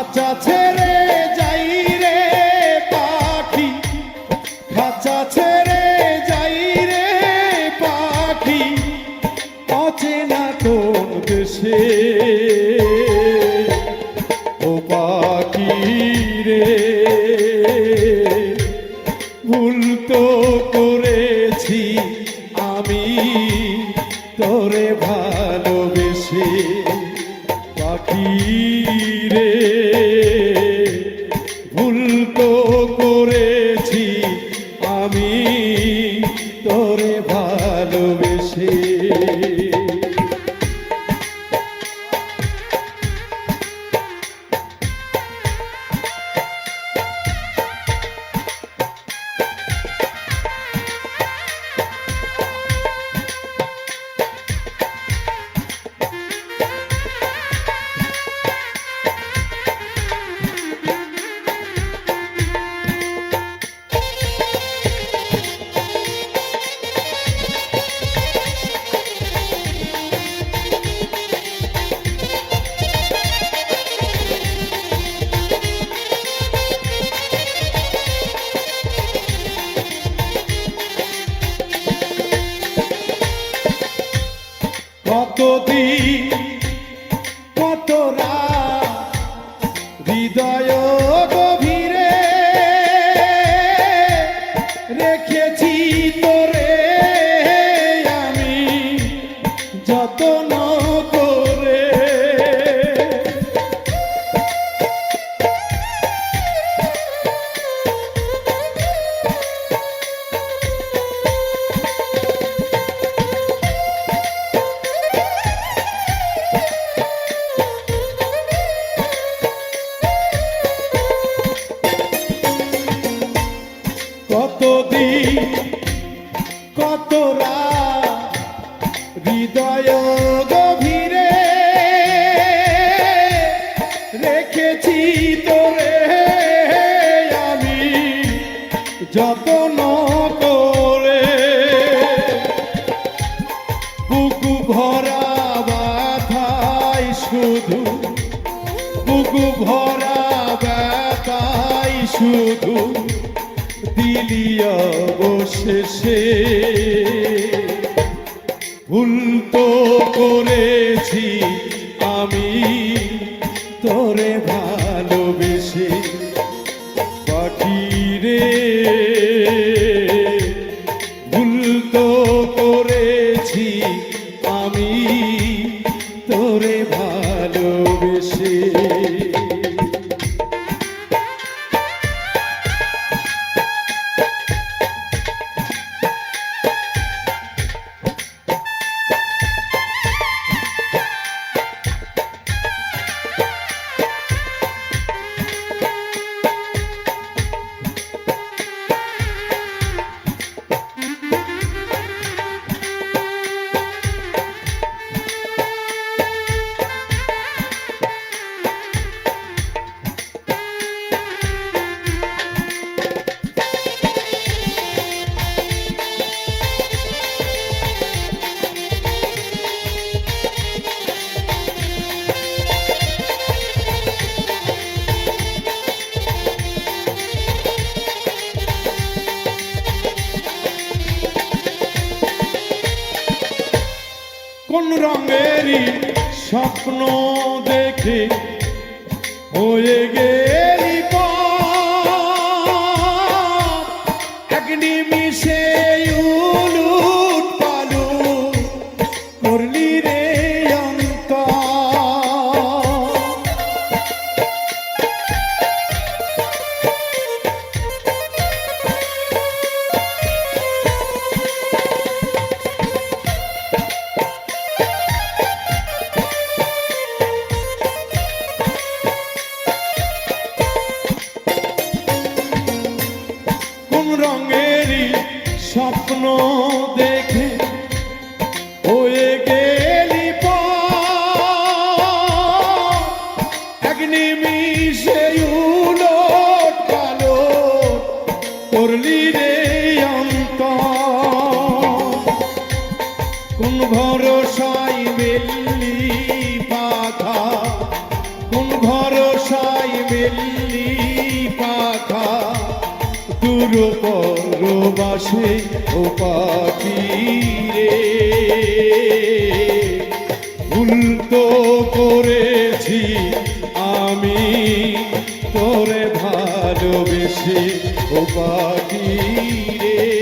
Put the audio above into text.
খাঁচা ছেড়ে যাই রে পাখি। খাঁচা ছেড়ে যাই রে পাখি। অচেনা কোন দেশে ও পাখি রে। ভুল তো করেছি আমি, তোরে ভালোবেসে পাখি রে। কতদিন কত রা হৃদয় কতদিন কত রাত হৃদয় গভীরে রেখেছি তোরে। আমি যতন করে বুকু ভরা ব্যথাই শুধু, বুকু ভরা ব্যথাই শুধু দিলি অবশেষে ভুল করেছি আমি তোরে ভালোবেসে পাখি রে ভুল তো করেছি আমি তোরে ভালোবেসে। কোন রঙেরই স্বপ্ন দেখে হয়ে গেলি রঙেরই স্বপ্ন দেখে হয়ে গেলি। এক নিমিষে করলি রে অন্তর কোন ভরসাই বেল্লি দূর পরবাসে ও পাখি রে। ভুল করেছি আমি তোরে ভালোবেসে ও পাখি রে।